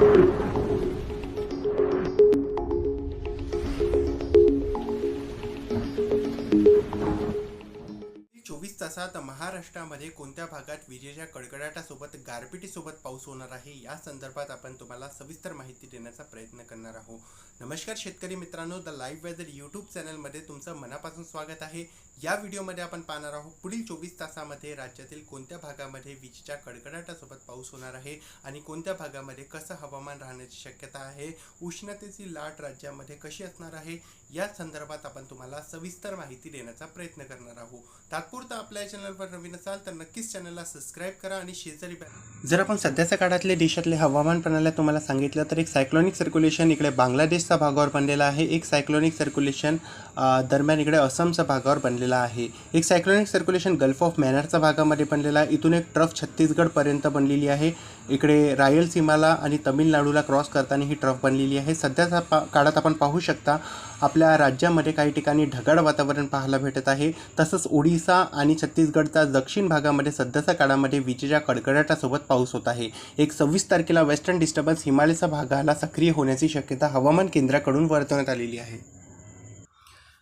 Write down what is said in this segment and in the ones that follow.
चोवीस तासात महाराष्ट्रामध्ये कोणत्या भागात विजेच्या कडकडाटासोबत गारपिटीसोबत पाऊस होणार आहे? या संदर्भात आपण तुम्हाला सविस्तर माहिती देण्याचा प्रयत्न करणार आहोत. नमस्कार शेतकरी मित्रांनो द लाईव्ह वेदर यूट्यूब चॅनलमध्ये तुमचं मनापासून स्वागत आहे. या व्हिडिओमध्ये आपण पाहणार आहोत पुढील चोवीस तासामध्ये राज्यातील कोणत्या भागामध्ये विजेच्या कडकडाटासोबत पाऊस होणार आहे आणि कोणत्या भागामध्ये कसं हवामान राहण्याची शक्यता आहे? उष्णतेची लाट राज्यामध्ये कशी असणार आहे? या संदर्भात आपण तुम्हाला सविस्तर माहिती देण्याचा प्रयत्न करणार आहोत. तात्पुरतं आपल्या चॅनलवर नवीन असाल तर नक्कीच चॅनलला सबस्क्राईब करा आणि शेजारी जर आपण सध्याच्या काळातले देशातले हवामान प्रणाल्या तुम्हाला सांगितलं तर एक सायक्लॉनिक सर्क्युलेशन इकडे बांगलादेशच्या भागावर बनलेला आहे. एक सायक्लॉनिक सर्क्युलेशन दरम्यान इकडे असमच्या भागावर बनलेला आहे. एक सायक्लॉनिक सर्क्युलेशन गल्फ ऑफ मॅनरच्या भागामध्ये बनलेला आहे. इथून एक ट्रफ छत्तीसगडपर्यंत बनलेली आहे. इकडे रायलसीमाला आणि तमिळनाडूला क्रॉस करताना ही ट्रफ बनलेली आहे. सध्याच्या पा काळात आपण पाहू शकता आपल्या राज्यामध्ये काही ठिकाणी ढगाळ वातावरण पाहायला भेटत आहे. तसंच ओडिसा आणि छत्तीसगडच्या दक्षिण भागामध्ये सध्याच्या काळामध्ये विजेच्या कडकडाटासोबत पाऊस होत आहे. एक सव्वीस तारखेला वेस्टर्न डिस्टर्बन्स हिमालयाच्या भागाला सक्रिय होण्याची शक्यता हवामान केंद्राकडून वर्तवण्यात आलेली आहे.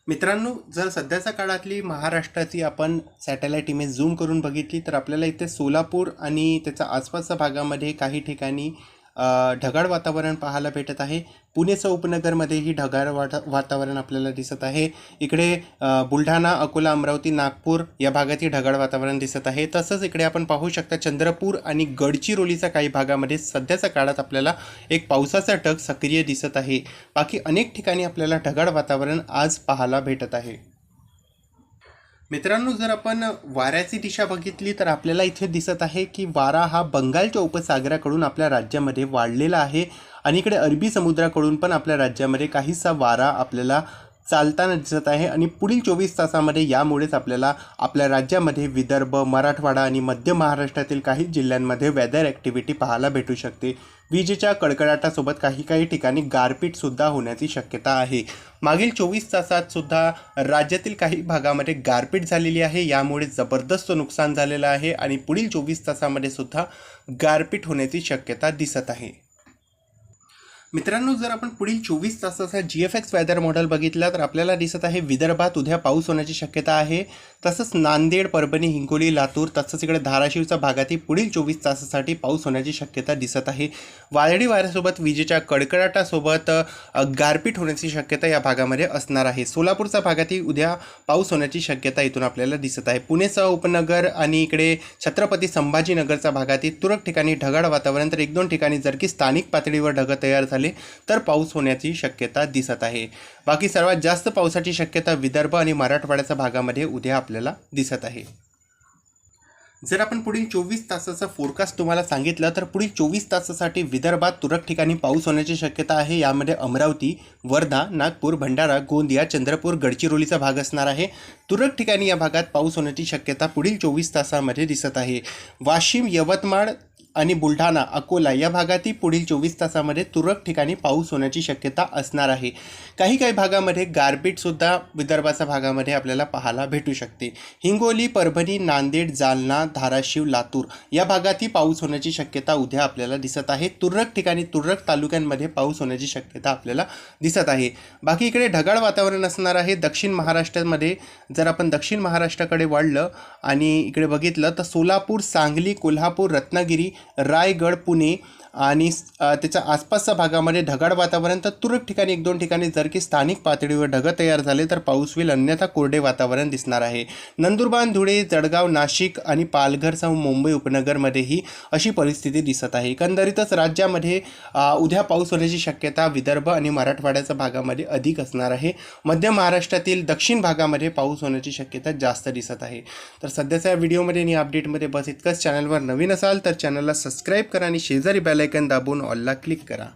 मित्रांनो जर सध्याच्या काळातली महाराष्ट्राची आपण सॅटेलाईट इमेज झूम करून बघितली तर आपल्याला इथे सोलापूर आणि त्याच्या आसपासच्या भागामध्ये काही ठिकाणी ढगाळ वातावरण पाहायला भेटत आहे. पुणेचं उपनगरमध्येही ढगाळ वाटा वातावरण आपल्याला दिसत आहे. इकडे बुलढाणा अकोला अमरावती नागपूर या भागातही ढगाळ वातावरण दिसत आहे. तसंच इकडे आपण पाहू शकता चंद्रपूर आणि गडचिरोलीच्या काही भागामध्ये सध्याच्या काळात आपल्याला एक पावसाचा ढग सक्रिय दिसत आहे. बाकी अनेक ठिकाणी आपल्याला ढगाळ वातावरण आज पाहायला भेटत आहे. मित्रांनो जर आपण वाऱ्याची दिशा बघितली तर आपल्याला इथे दिसत आहे की वारा हा बंगालच्या उपसागराकडून आपल्या राज्यामध्ये वाढलेला आहे. आणि इकडे अरबी समुद्राकडून पण आपल्या राज्यामध्ये काहीसा वारा आपल्याला चालताना दिसत आहे आणि पुढील चोवीस तासामध्ये यामुळेच आपल्याला आपल्या राज्यामध्ये विदर्भ मराठवाडा आणि मध्य महाराष्ट्रातील काही जिल्ह्यांमध्ये वेदर ॲक्टिव्हिटी पाहायला भेटू शकते. विजेच्या कडकडाटासोबत काही काही ठिकाणी गारपीटसुद्धा होण्याची शक्यता आहे. मागील चोवीस तासात सुद्धा राज्यातील काही भागामध्ये गारपीट झालेली आहे. यामुळे जबरदस्त नुकसान झालेलं आहे आणि पुढील चोवीस तासामध्ये सुद्धा गारपीट होण्याची शक्यता दिसत आहे. मित्रांनो जर आपण पुढील चोवीस तासाचा G F S weather model बघितला तर आपल्याला दिसत आहे विदर्भात उद्या पाऊस होण्याची शक्यता आहे. तसंच नांदेड परभणी हिंगोली लातूर तसंच इकडे धाराशिवच्या भागातही पुढील चोवीस तासासाठी पाऊस होण्याची शक्यता दिसत आहे. वादळी वाऱ्यासोबत विजेच्या कडकडाटासोबत गारपीट होण्याची शक्यता या भागामध्ये असणार आहे. सोलापूरच्या भागातही उद्या पाऊस होण्याची शक्यता इथून आपल्याला दिसत आहे. पुणेसह उपनगर आणि इकडे छत्रपती संभाजीनगरच्या भागातील तुरळक ठिकाणी ढगाळ वातावरण तर एक दोन ठिकाणी जर की स्थानिक पातळीवर ढगं तयार झाले तर पाऊस होण्याची शक्यता दिसत आहे. बाकी सर्वात जास्त पावसाची शक्यता विदर्भ आणि मराठवाड्याच्या भागामध्ये उद्या आपल्याला दिसत आहे. जर आपण पुढील चोवीस तासाचा फोरकास्ट तुम्हाला सांगितलं तर पुढील चोवीस तासासाठी विदर्भात तुरळक ठिकाणी पाऊस होण्याची शक्यता आहे. यामध्ये अमरावती वर्धा नागपूर भंडारा गोंदिया चंद्रपूर गडचिरोलीचा भाग असणार आहे. तुरळक ठिकाणी या भागात पाऊस होण्याची शक्यता पुढील चोवीस तासामध्ये दिसत आहे. वाशिम यवतमाळ आणि बुलढाणा अकोला या भागातही पुढील चोवीस तासामध्ये तुरळक ठिकाणी पाऊस होण्याची शक्यता असणार आहे. काही काही भागामध्ये गारपीटसुद्धा विदर्भाच्या भागामध्ये आपल्याला पाहायला भेटू शकते. हिंगोली परभणी नांदेड जालना धाराशिव लातूर या भागातही पाऊस होण्याची शक्यता उद्या आपल्याला दिसत आहे. तुरळक ठिकाणी तुरळक तालुक्यांमध्ये पाऊस होण्याची शक्यता आपल्याला दिसत आहे. बाकी इकडे ढगाळ वातावरण असणार आहे. दक्षिण महाराष्ट्रामध्ये जर आपण दक्षिण महाराष्ट्राकडे वाढलं आणि इकडे बघितलं तर सोलापूर सांगली कोल्हापूर रत्नागिरी रायगड पुणे आणि त्याच्या आसपासच्या भागामध्ये ढगाळ वातावरण तर तुरळक ठिकाणी एक दोन ठिकाणी जर की स्थानिक पातळीवर ढगं तयार झाले तर पाऊस होईल. अन्यथा कोरडे वातावरण दिसणार आहे. नंदुरबार धुळे जळगाव नाशिक आणि पालघरसह मुंबई उपनगरमध्येही अशी परिस्थिती दिसत आहे. एकंदरीतच राज्यामध्ये उद्या पाऊस होण्याची शक्यता विदर्भ आणि मराठवाड्याच्या भागामध्ये अधिक असणार आहे. मध्य महाराष्ट्रातील दक्षिण भागामध्ये पाऊस होण्याची शक्यता जास्त दिसत आहे. तर सध्याच्या या व्हिडिओमध्ये आणि अपडेटमध्ये बस इतकंच. चॅनलवर नवीन असाल तर चॅनलला सबस्क्राईब करा आणि शेजारी बॅल आयकन दाबून ऑलला क्लिक करा.